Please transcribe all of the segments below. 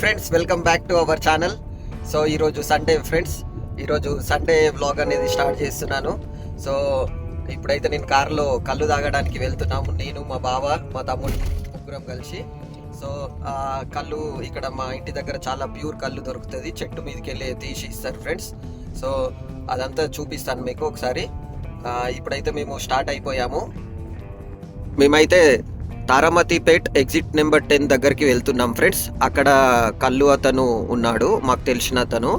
Friends welcome back to our channel so ఈరోజు Sunday friends ఈరోజు Sunday vlog అనేది start చేస్తున్నాను. సో ఇప్పుడైతే నేను కారులో కళ్ళు తాగడానికి వెళ్తున్నాము. నేను మా బావ మా తమ్ముడు ముగ్గురం కలిసి. సో ఆ కళ్ళు ఇక్కడ మా ఇంటి దగ్గర చాలా ప్యూర్ కళ్ళు దొరుకుతుంది. చెట్టు మీదకి వెళ్ళి తీసి ఇస్తారు ఫ్రెండ్స్ సో అదంతా చూపిస్తాను మీకు ఒకసారి. ఇప్పుడైతే మేము స్టార్ట్ అయిపోయాము. మేమైతే తారామతిపేట్ ఎగ్జిట్ నెంబర్ టెన్ దగ్గరికి వెళ్తున్నాం ఫ్రెండ్స్. అక్కడ కళ్ళు అతను ఉన్నాడు మాకు తెలిసిన అతను.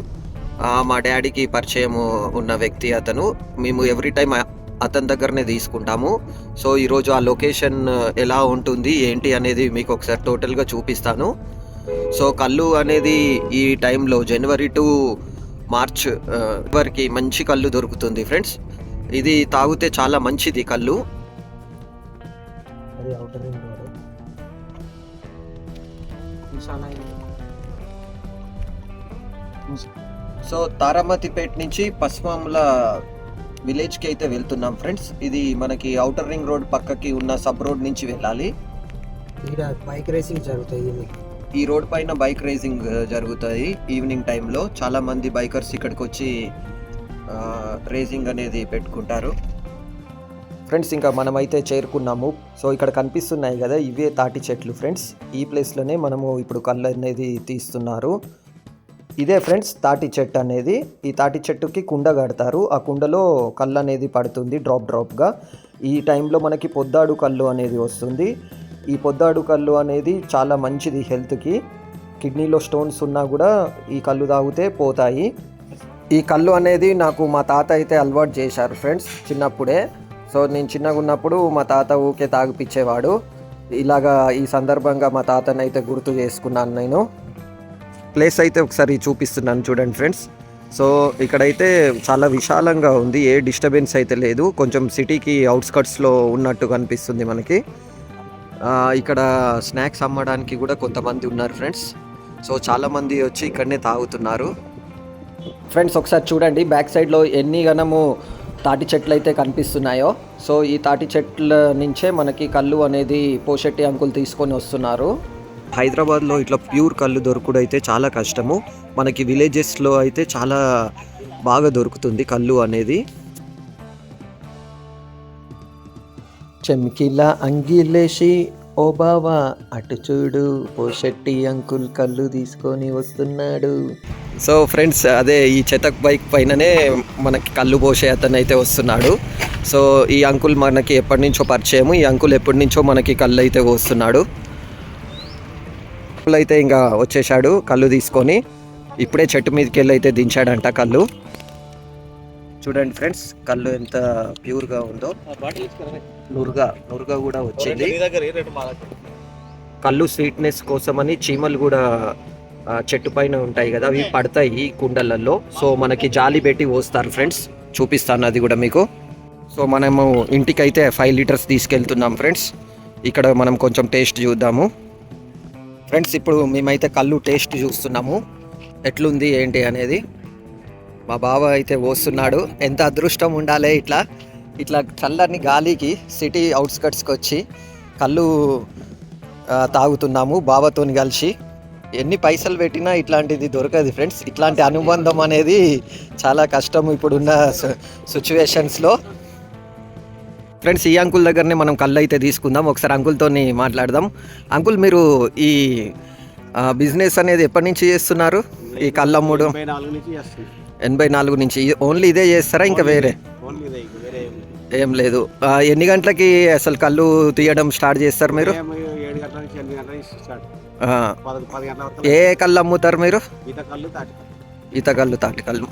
మా డాడీకి పరిచయం ఉన్న వ్యక్తి అతను. మేము ఎవ్రీ టైం అతని దగ్గరనే తీసుకుంటాము. సో ఈరోజు ఆ లొకేషన్ ఎలా ఉంటుంది ఏంటి అనేది మీకు ఒకసారి టోటల్గా చూపిస్తాను. సో కళ్ళు అనేది ఈ టైంలో జనవరి టు మార్చ్ వరకు మంచి కళ్ళు దొరుకుతుంది ఫ్రెండ్స్. ఇది తాగితే చాలా మంచిది కళ్ళు అది అవుటర్ రింగ్ రోడ్ నిషానా సో తారామతిపేట నుంచి పశ్చిమాముల విలేజ్కి అయితే వెళ్తున్నాం ఫ్రెండ్స్. ఇది మనకి అవుటర్ రింగ్ రోడ్ పక్కకి ఉన్న సబ్ రోడ్ నుంచి వెళ్ళాలి. ఇక్కడ బైక్ రేసింగ్ జరుగుతాయి ఈ రోడ్ పైన బైక్ రేసింగ్ జరుగుతాయి ఈవినింగ్ టైంలో. చాలా మంది బైకర్స్ ఇక్కడికి వచ్చి రేసింగ్ అనేది పెట్టుకుంటారు. ఫ్రెండ్స్ ఇంకా మనమైతే చేరుకున్నాము. సో ఇక్కడ కనిపిస్తున్నాయి కదా ఇవే తాటి చెట్లు ఫ్రెండ్స్. ఈ ప్లేస్లోనే మనము ఇప్పుడు కళ్ళు అనేది తీస్తున్నారు. ఇదే ఫ్రెండ్స్ తాటి చెట్టు అనేది. ఈ తాటి చెట్టుకి కుండ కడతారు. ఆ కుండలో కళ్ళు అనేది పడుతుంది డ్రాప్ డ్రాప్గా. ఈ టైంలో మనకి పొద్దాడు కళ్ళు అనేది వస్తుంది. ఈ పొద్దాడు కళ్ళు అనేది చాలా మంచిది హెల్త్కి. కిడ్నీలో స్టోన్స్ ఉన్నా కూడా ఈ కళ్ళు తాగితే పోతాయి. ఈ కళ్ళు అనేది నాకు మా తాత అయితే అలవాటు చేశారు ఫ్రెండ్స్ చిన్నప్పుడే. సో నేను చిన్నగా ఉన్నప్పుడు మా తాత ఊకే తాగిపిచ్చేవాడు. ఇలాగా ఈ సందర్భంగా మా తాతని అయితే గుర్తు చేసుకున్నాను నేను. ప్లేస్ అయితే ఒకసారి చూపిస్తున్నాను చూడండి ఫ్రెండ్స్. సో ఇక్కడైతే చాలా విశాలంగా ఉంది ఏ డిస్టర్బెన్స్ అయితే లేదు. కొంచెం సిటీకి అవుట్స్కట్స్లో ఉన్నట్టు కనిపిస్తుంది మనకి. ఇక్కడ స్నాక్స్ అమ్మడానికి కూడా కొంతమంది ఉన్నారు ఫ్రెండ్స్. సో చాలామంది వచ్చి ఇక్కడనే తాగుతున్నారు. ఫ్రెండ్స్ ఒకసారి చూడండి. బ్యాక్ సైడ్లో ఎన్ని గనము తాటి చెట్లు అయితే కనిపిస్తున్నాయో. సో ఈ తాటి చెట్ల నుంచే మనకి కళ్ళు అనేది పోషెట్టి అంకులు తీసుకొని వస్తున్నారు. హైదరాబాద్లో ఇట్లా ప్యూర్ కళ్ళు దొరకడం అయితే చాలా కష్టము. మనకి విలేజెస్లో అయితే చాలా బాగా దొరుకుతుంది కళ్ళు అనేది. చెమ్కిలా అంగిలేసి ఓ బావా అటు చూడు పోషెట్టి అంకుల్ కళ్ళు తీసుకొని వస్తున్నాడు. సో ఫ్రెండ్స్ అదే ఈ చెతక్ బైక్ పైననే మనకి కళ్ళు పోసే అతను అయితే వస్తున్నాడు. సో ఈ అంకుల్ మనకి ఎప్పటి నుంచో పరిచయము ఈ అంకుల్ ఎప్పటి నుంచో మనకి కళ్ళు అయితే పోస్తున్నాడు. అంకుల్ అయితే ఇంకా వచ్చేసాడు కళ్ళు తీసుకొని. ఇప్పుడే చెట్టు మీదకి వెళ్ళి అయితే దించాడంట కళ్ళు. చూడండి ఫ్రెండ్స్ కళ్ళు ఎంత ప్యూర్గా ఉందో. నురుగా నురుగా కూడా వచ్చింది. కళ్ళు స్వీట్నెస్ కోసమని చీమలు కూడా చెట్టు పైన ఉంటాయి కదా అవి పడతాయి ఈ కుండలలో. సో మనకి జాలి పెట్టి పోస్తారు ఫ్రెండ్స్. చూపిస్తాను అది కూడా మీకు. సో మనము ఇంటికి అయితే ఫైవ్ లీటర్స్ తీసుకెళ్తున్నాం ఫ్రెండ్స్. ఇక్కడ మనం కొంచెం టేస్ట్ చూద్దాము. ఫ్రెండ్స్ ఇప్పుడు మేమైతే కళ్ళు టేస్ట్ చూస్తున్నాము. ఎట్లుంది ఏంటి అనేది. మా బావ అయితే పోస్తున్నాడు ఎంత అదృష్టం ఉండాలి ఇట్లా. ఇట్లా చల్లని గాలికి సిటీ అవుట్స్కట్స్కి వచ్చి కళ్ళు తాగుతున్నాము బావతోని కలిసి. ఎన్ని పైసలు పెట్టినా ఇట్లాంటిది దొరకదు ఫ్రెండ్స్. ఇట్లాంటి అనుబంధం అనేది చాలా కష్టం ఇప్పుడున్న సిచ్యువేషన్స్లో. ఫ్రెండ్స్ ఈ అంకుల్ దగ్గరనే మనం కళ్ళు అయితే తీసుకుందాం. ఒకసారి అంకుల్తోని మాట్లాడదాం. అంకుల్ మీరు ఈ బిజినెస్ అనేది ఎప్పటి నుంచి చేస్తున్నారు? ఈ కళ్ళమ్ముడు ఎనభై నాలుగు నుంచి. ఓన్లీ ఇదే చేస్తారా ఇంకా వేరే? ఏం లేదు. ఎన్ని గంటలకి అసలు కళ్ళు తీయడం స్టార్ట్ చేస్తారు మీరు? ఏ కళ్ళు అమ్ముతారు మీరు? ఈత కళ్ళు తాటి కళ్ళు.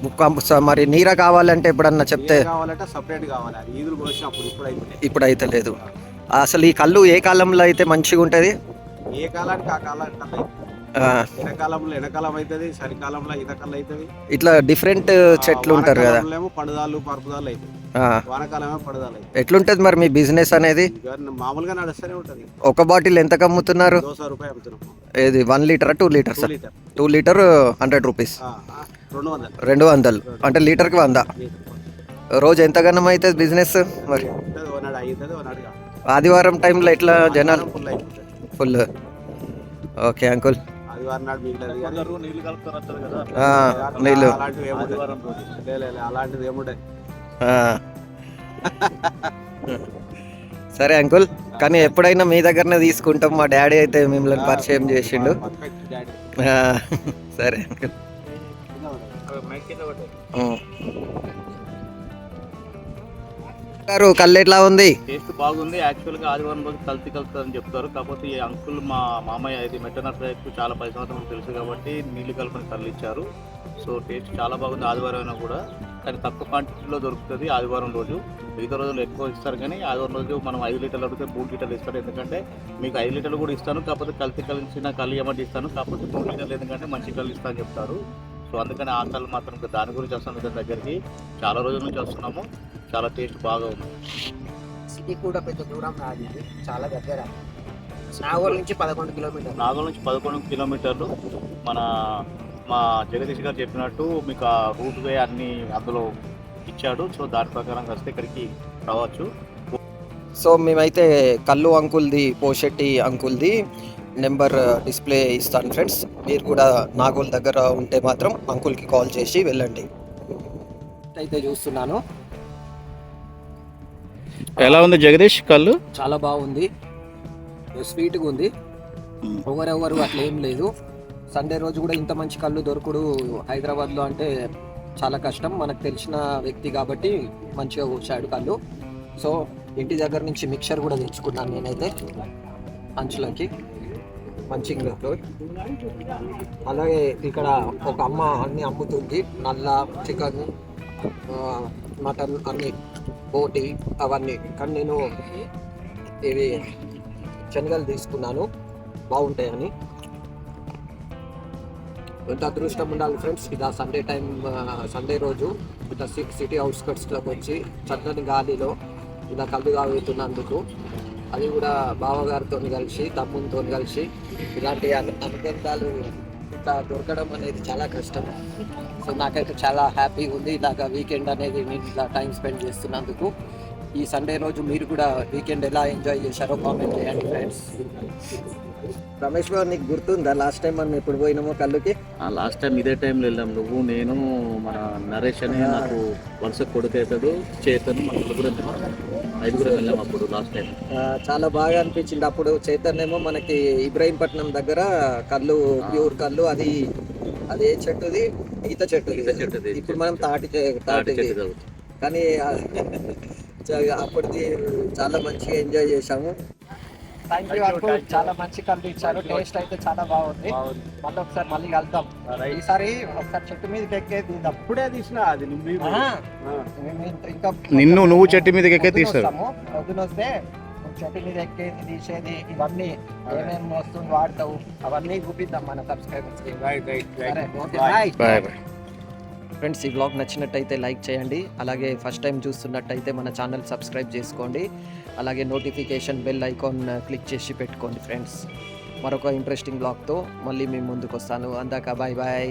మరి నీర కావాలంటే ఎప్పుడన్నా చెప్తే ఇప్పుడు అయితే లేదు. అసలు ఈ కళ్ళు ఏ కాలంలో అయితే మంచిగా ఉంటుంది? ఏ కాలానికి ఆ కాలానికి కళ్ళు అవుతుంది ఆ, ఎండాకాలంలో ఎండాకాలం అవుతుంది చలికాలంలో అవుతుంది ఇట్లా డిఫరెంట్ చెట్లు ఉంటారు కదా. పడుదాలు పరుపుదాలు అవుతుంది ఆ, వానకాలం ఏమో పడుదాలు అవుతుంది ఎట్లుంటది మరి మీ బిజినెస్ అనేది? ఇక మామూలుగా నడుస్తూనే ఉంటుంది. ఒక బాటిల్ ఎంతకు అమ్ముతున్నారు? దోశ రూపాయి అమ్ముతున్నాం. ఏది one litre two litre two sir litre. Two litre hundred rupees. ఆ, ఆ, రెండు వందలు. రెండు వందలు. అంటే లీటర్కి వంద. రోజు ఎంత గనం అవుతుంది బిజినెస్ మరి? ఉంటుంది ఓనాడు అవుతుంది ఓనాడు కాదు ఆదివారం టైంలో ఎట్లా జనాలు? Full full. Okay uncle. ఆదివారం నాడు మిగిలేదు కానీ నీళ్ళు కలుపుతారు కదా. ఆ, నీళ్ళు అలాంటివి ఏముంటాయి ఆదివారం రోజు. లే, లే, లే, అలాంటివి ఏముంటాయి ఆ. సరే అంకుల్. కానీ ఎప్పుడైనా మీ దగ్గరనే తీసుకుంటాం. మా డాడీ అయితే మిమ్మల్ని పరిచయం చేసిండు. సరే అంకుల్. మైక్ కళ్ళు ఎట్లా ఉంది? టేస్ట్ బాగుంది. యాక్చువల్గా ఆదివారం రోజు కల్తీ అని చెప్తారు. కాకపోతే ఈ అంకుల్ మా మామయ్య ఇది మెట్టనట్ రైతు చాలా పది సంవత్సరాలు తెలుసు కాబట్టి నీళ్ళు కలుపుని కళ్ళు ఇచ్చారు సో టేస్ట్ చాలా బాగుంది ఆదివారం అయినా కూడా. కానీ తక్కువ క్వాంటిటీలో దొరుకుతుంది ఆదివారం రోజు. మిగతా రోజులు ఎక్కువ ఇస్తారు కానీ ఆదివారం రోజు మనం ఐదు లీటర్లు అడిగితే మూడు లీటర్లు ఇస్తారు. ఎందుకంటే మీకు ఐదు లీటర్లు కూడా ఇస్తాను కాకపోతే కల్తీ కలిసిన కళ్ళు ఏమంటే ఇస్తాను కాకపోతే మూడు లీటర్లు ఎందుకంటే మంచి కళ్ళు ఇస్తాను చెప్తారు. సో అందుకని ఆ కళ్ళు మాత్రం దాని గురించి వస్తాను ఇతని దగ్గరికి చాలా రోజుల నుంచి వస్తున్నాము. చాలా టేస్ట్ బాగా ఉంది. సిటీ కూడా పెద్ద దూరం ఇది. చాలా దగ్గర. నాగోల్ నుంచి పదకొండు కిలోమీటర్లు. నాగోల్ నుంచి పదకొండు కిలోమీటర్లు. మన మా జగదీష్ గారు చెప్పినట్టు మీకు ఆ రూట్ వే అన్ని అందులో ఇచ్చాడు. సో దాని ప్రకారం వస్తే ఇక్కడికి రావచ్చు. సో మేమైతే కల్లు అంకుల్ది పోషెట్టి అంకుల్ది నెంబర్ డిస్ప్లే ఇస్తాను ఫ్రెండ్స్. మీరు కూడా నాగోల్ దగ్గర ఉంటే మాత్రం అంకుల్కి కాల్ చేసి వెళ్ళండి. అయితే చూస్తున్నాను. ఎలా ఉంది జగదీష్ కళ్ళు? చాలా బాగుంది. స్వీట్గా ఉంది. ఎవరెవరు అట్లా ఏం లేదు. సండే రోజు కూడా ఇంత మంచి కళ్ళు దొరుకుడు హైదరాబాద్లో అంటే చాలా కష్టం. మనకు తెలిసిన వ్యక్తి కాబట్టి మంచిగా కూర్చాడు కళ్ళు. సో ఇంటి దగ్గర నుంచి మిక్చర్ కూడా తెచ్చుకున్నాను నేనైతే. అంచులకి. మంచి అలాగే ఇక్కడ ఒక అమ్మ అన్ని అమ్ముతుంది. నల్ల చికెన్ మటన్ అన్ని. బోటి అవన్నీ. కానీ నేను ఇవి శనగలు తీసుకున్నాను. బాగుంటాయని. ఎంత అదృష్టం ఉండాలి ఫ్రెండ్స్. ఇలా సండే టైం సండే రోజు ఇట్లా సిటీ అవుట్స్కట్స్లోకి వచ్చి చక్కని గాలిలో ఇలా కళ్ళు తాగుతున్నందుకు అది కూడా బావగారితో కలిసి తమ్ముతో కలిసి ఇలాంటి అనుబంధాలు ఇట్లా దొరకడం అనేది చాలా కష్టం. సో నాకైతే చాలా హ్యాపీగా ఉంది. ఇలాగ వీకెండ్ అనేది నేను ఇట్లా టైం స్పెండ్ చేస్తున్నందుకు. ఈ సండే రోజు మీరు కూడా వీకెండ్ ఎలా ఎంజాయ్ చేశారో కామెంట్ చేయండి ఫ్రెండ్స్. రమేష్ బాబు నీకు గుర్తుందా? లాస్ట్ టైం మనం ఎప్పుడు పోయినామో కళ్ళుకి లాస్ట్ టైం ఇదే టైంలో వెళ్ళాం. నువ్వు నేను మన నరేష్ అని నాకు వరుస కొడుకు అవుతాడు చేతను మన ఐదుగురం వెళ్ళాం అప్పుడు లాస్ట్ టైం ఆ, చాలా బాగా అనిపించింది. అప్పుడు చైతన్యేమో మనకి ఇబ్రాహీంపట్నం దగ్గర కళ్ళు ప్యూర్ కళ్ళు అది అది ఏ చెట్టుది? ఈత చెట్టుది. ఈత చెట్టుది. ఇప్పుడు మనం తాటి తాటి చెట్టు కానీ అప్పటిది చాలా మంచిగా ఎంజాయ్ చేశాము. థ్యాంక్ యూ అంకుల్ చాలా మంచి కళ్ళు ఇచ్చారు. టేస్ట్ అయితే చాలా బాగుంది. మళ్ళీ ఒకసారి మళ్ళీ కలుద్దాం. ఈసారి ఒకసారి చెట్టు మీదకి ఎక్కే తీద్దాం. ఇప్పుడే తీసిన అది ఇంకా నిన్ను నువ్వు చెట్టు మీదకి ఎక్కే వస్తాము. పొద్దున వస్తే చెట్టు మీద ఎక్కేది తీసేది ఇవన్నీ ఏమేమి వస్తుంది వాడతావు అవన్నీ చూపిద్దాం మన సబ్స్క్రైబర్స్ బాయ్ బాయ్ ఫ్రెండ్స్ ఈ బ్లాగ్ నచ్చినట్టయితే లైక్ చేయండి. అలాగే ఫస్ట్ టైం చూస్తున్నట్టయితే మన ఛానల్ సబ్స్క్రైబ్ చేసుకోండి. అలాగే నోటిఫికేషన్ బెల్ ఐకాన్ క్లిక్ చేసి పెట్టుకోండి ఫ్రెండ్స్ మరొక ఇంట్రెస్టింగ్ బ్లాగ్తో మళ్ళీ మేము ముందుకు వస్తాను అందాక బాయ్ బాయ్